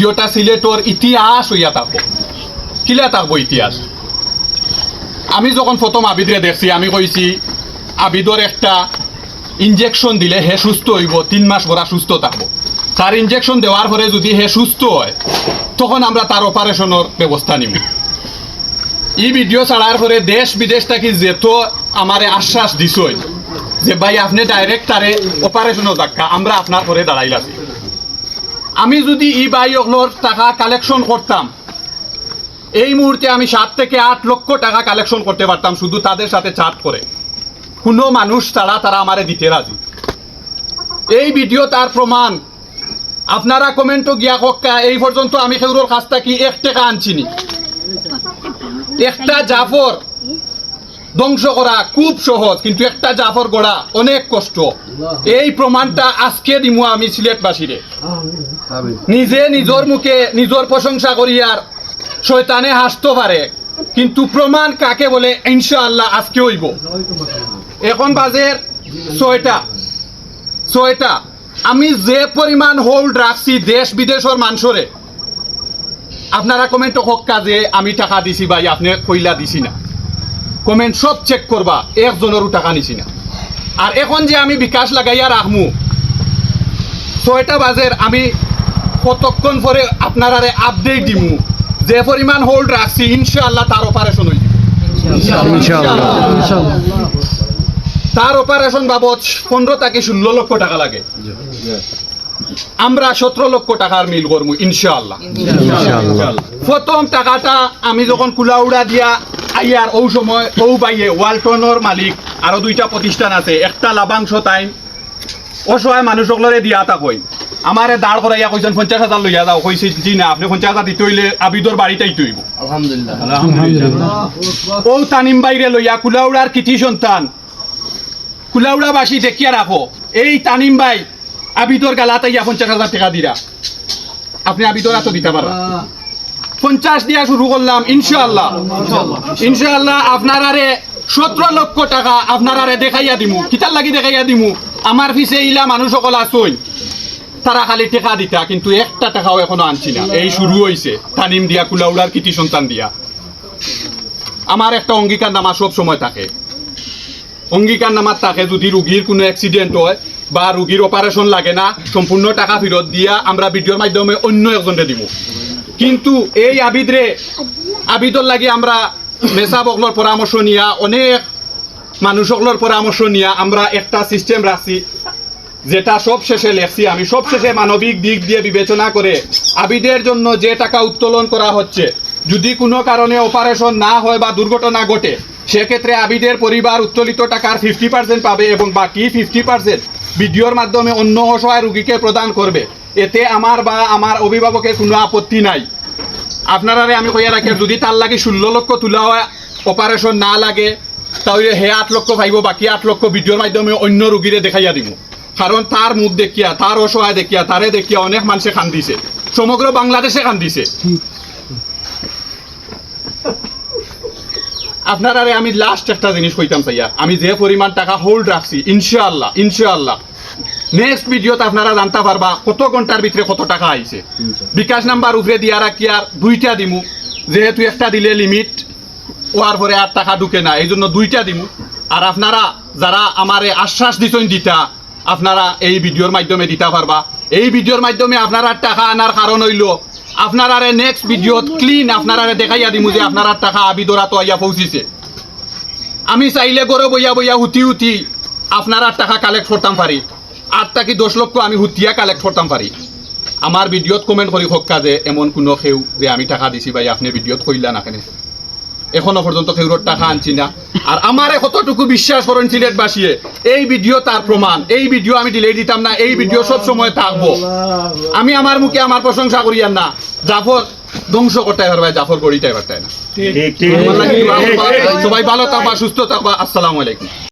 ভিডিওটা সিলেটর ইতিহাস হইয়া থাকব। কিলা থাকব ইতিহাস? আমি যখন প্রথম আবিদরে দেখছি, আমি কইছি আবিদর একটা ইনজেকশন দিলে হে সুস্থ হইব, তিন মাস ভরা সুস্থ থাকব। তার ইনজেকশন দেওয়ার পরে যদি হে সুস্থ হয়, তখন আমরা তার অপারেশনের ব্যবস্থা নিব এই ভিডিও ছাড়ার পরে দেশ বিদেশ থেকে যেত আমারে আশ্বাস দিছই যে, ভাই, আপনি ডাইরেক্ট তারে অপারেশনও দেখা আমরা আপনার পরে দাঁড়াইলাছি আমি যদি ই বাইকলোর টাকা কালেকশন করতাম, এই মুহূর্তে আমি সাত থেকে আট লক্ষ টাকা কালেকশন করতে পারতাম শুধু তাদের সাথে চাট করে। কোনো মানুষ ছাড়া তারা আমারে দিতে রাজি। এই ভিডিও তার প্রমাণ। আপনারা কমেন্টও গিয়া কক্কা এই পর্যন্ত আমি সেগুলোর কাছ থেকে এক টাকা আনছিনি একটা জাফর ধ্বংস করা খুব সহজ কিন্তু একটা জাফর গড়া অনেক কষ্ট। এই প্রমাণটা আজকে দিমু আমি সিলেটবাসীরে। নিজে নিজের মুখে নিজের প্রশংসা করি আর শয়তানে হাসতে পারে কিন্তু প্রমাণ কাকে বলে ইনশাআল্লাহ আজকে হইব। এখন বাজের ছয়টা। ছয়টা। আমি যে পরিমাণ হোল্ড রাখছি দেশ বিদেশের মানুষরে আপনারা কমেন্ট হক্কা যে আমি টাকা দিছি ভাই আপনি কইলা দিছি না। কমেন্ট সব চেক করবা একজনেরও টাকা নিছি না। আর এখন যে আমি বিকাশ লাগাইয়া রাখমু ছয়টা বাজের আমি কতক্ষণ পরে আপনারারে আপডেট দিমু? যে পরিমাণ হোল্ড রাখছি ইনশাআল্লাহ তার অপারেশন হইব। তার অপারেশন বাবদ পনেরো থেকে ষোলো লক্ষ টাকা লাগে। আমরা সতেরো লক্ষ টাকার মিল করব ইনশাআল্লাহ। প্রথম টাকাটা আমি যখন কুলাউড়া দিয়া আইয়ার ও সময় ও বাইয়ে ওয়ালটনের মালিক আরও দুইটা প্রতিষ্ঠান আছে। একটা লাভাংশ টাইম অসহায় মানুষগুলোরে দিয়া তা কই আমারে দাঁড় করাইয়া কইছেন পঞ্চাশ হাজার লইয়া যাও কইছি জি না আপনি পঞ্চাশ হাজার দিতে হইলে আবিদর বাড়িটাই তৈব ও তানিম বাইরে লইয়া কুলাউড়ার কৃতি সন্তান। কুলাউড়াবাসী দেখিয়া রাখো এই তানিম বাই আবিদর গালাতাইয়া পঞ্চাশ হাজার টাকা দিরা আপনি আবিদর এত দিতে পারেন পঞ্চাশ দিয়া শুরু করলাম, ইনশাআল্লাহ। ইনশাআল্লাহ আপনারারে সতেরো লক্ষ টাকা আপনারারে দেখাইয়া দিমু। কিতার লাগি দেখাইয়া দিমু? আমার পিছে ইলা মানুষ সকল আসই তারা খালি টেকা দিতা, কিন্তু একটা টাকাও এখনও আনছি না। এই শুরু হইছে, তানিম দিয়া কুলাউড়ার কৃতি সন্তান দিয়া। আমার একটা অঙ্গীকার নামা সব সময় থাকে। অঙ্গীকার নামার থাকে যদি রুগীর কোনো অ্যাক্সিডেন্ট হয় বা রুগীর অপারেশন লাগে না, সম্পূর্ণ টাকা ফেরত দিয়া আমরা ভিডিওর মাধ্যমে অন্য একজনকে দিব কিন্তু এই আবিদরে আবিদর লাগে আমরা মেসা বগলর পরামর্শ নিয়া, অনেক মানুষগুলোর পরামর্শ নিয়া, আমরা একটা সিস্টেম রাখছি যেটা সব শেষে লেখছি আমি। সব শেষে মানবিক দিক দিয়ে বিবেচনা করে আবিদের জন্য যে টাকা উত্তোলন করা হচ্ছে, যদি কোনো কারণে অপারেশন না হয় বা দুর্ঘটনা ঘটে, সেক্ষেত্রে আবিদের পরিবার উত্তোলিত টাকার ফিফটি পার্সেন্ট পাবে এবং বাকি ফিফটি পার্সেন্ট ভিডিওর মাধ্যমে অন্য অসহায় রুগীকে প্রদান করবে। এতে আমার বা আমার অভিভাবকের কোনো আপত্তি নাই। আপনারা আমি কইয়া রাখি, যদি তার লাগে ষোলো লক্ষ তোলা হয় অপারেশন না লাগে, তাহলে হে আট লক্ষ পাইব বাকি আট লক্ষ ভিডিওর মাধ্যমে অন্য রুগীরে দেখাইয়া দিব। কারণ তার মুখ দেখিয়া, তার অসহায় দেখিয়া, তারে দেখিয়া অনেক মানুষে কান্দিছে। সমগ্র বাংলাদেশে কান্দিছে। আপনারা আমি লাস্ট একটা জিনিস কইতাম চাইয়া আমি যে পরিমাণ টাকা হোল্ড রাখছি ইনশাআল্লাহ ইনশাআল্লাহ। নেক্সট ভিডিওতে আপনারা জানতে পারবা কত ঘণ্টার ভিতরে কত টাকা আইছে। বিকাশ নাম্বার উপরে দিয়া রাখি আর দুইটা দিমু। যেহেতু একটা দিলে লিমিট ওয়ার পরে আর টাকা ঢুকে না এই জন্য দুইটা দিমু। আর আপনারা যারা আমারে আশ্বাস দিছেন দিতা আপনারা এই ভিডিওর মাধ্যমে দিতে পারবা। এই ভিডিওর মাধ্যমে আপনারা টাকা আনার কারণ হইল আপনারা নেক্সট ভিডিওত ক্লিন আপনারা দেখাইয়া দিমু যে আপনারা টাকা আবিদরা তো আইয়া পৌঁছিছে। আমি চাইলে গড়ে বইয়া বইয়া হুতি হুতি আপনারা টাকা কালেক্ট করতাম পারি। আট টাকি দশ লক্ষ আমি হুতিয়া কালেক্ট করতাম পারি। আমার ভিডিওত কমেন্ট করি হক্কা যে এমন কোনো খেউ যে আমি টাকা দিছি ভাই, আপনি ভিডিওত কইলা না কেন? এখনও পর্যন্ত কেউর টাকা আনছি না। আর আমারে কতটুকু বিশ্বাস করেন সিলেটবাসীয়ে এই ভিডিও তার প্রমাণ এই ভিডিও আমি ডিলে দিতাম না এই ভিডিও সব সময় থাকব। আমি আমার মুখে আমার প্রশংসা করি আর না। জাফর ধ্বংস করতে পারবে জাফর গড়িতে পারতে না। সবাই ভালো থাকবা সুস্থ থাকবা। আসসালামু আলাইকুম।